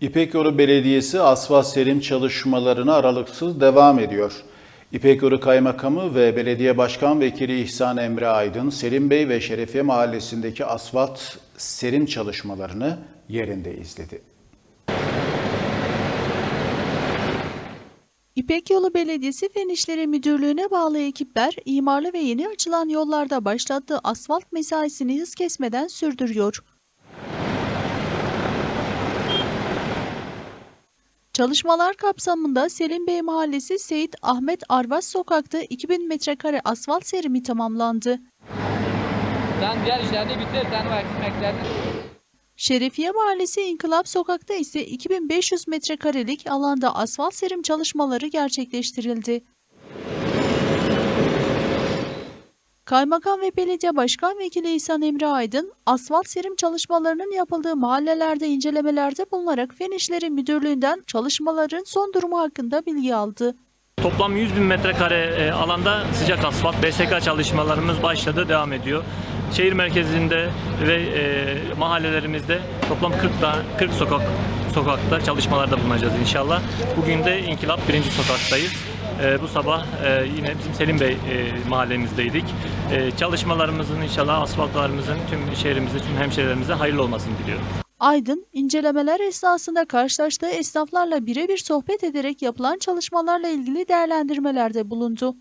İpek Yolu Belediyesi asfalt serim çalışmalarına aralıksız devam ediyor. İpek Yolu Kaymakamı ve Belediye Başkan Vekili İhsan Emre Aydın, Selim Bey ve Şerefiye Mahallesi'ndeki asfalt serim çalışmalarını yerinde izledi. İpek Yolu Belediyesi Fen İşleri Müdürlüğü'ne bağlı ekipler imarlı ve yeni açılan yollarda başlattığı asfalt mesaisini hız kesmeden sürdürüyor. Çalışmalar kapsamında Selim Bey Mahallesi Seyit Ahmet Arvas Sokak'ta 2000 metrekare asfalt serimi tamamlandı. Sen diğer işlerini bitir, sen o. Şerefiye Mahallesi İnkılap Sokak'ta ise 2500 metrekarelik alanda asfalt serim çalışmaları gerçekleştirildi. Kaymakam ve Belediye Başkan Vekili İhsan Emre Aydın, asfalt serim çalışmalarının yapıldığı mahallelerde incelemelerde bulunarak Fen İşleri Müdürlüğü'nden çalışmaların son durumu hakkında bilgi aldı. Toplam 100 bin metrekare e, alanda sıcak asfalt BSK çalışmalarımız başladı, devam ediyor. Şehir merkezinde ve e, mahallelerimizde toplam 40 da 40 sokak sokakta çalışmalarda bulunacağız inşallah. Bugün de İnkılap 1. sokaktayız. E, bu sabah e, yine bizim Selim Bey e, mahallemizdeydik. E, çalışmalarımızın inşallah asfaltlarımızın tüm şehrimize, tüm hemşehrilerimize hayırlı olmasını diliyorum. Aydın, incelemeler esnasında karşılaştığı esnaflarla birebir sohbet ederek yapılan çalışmalarla ilgili değerlendirmelerde bulundu.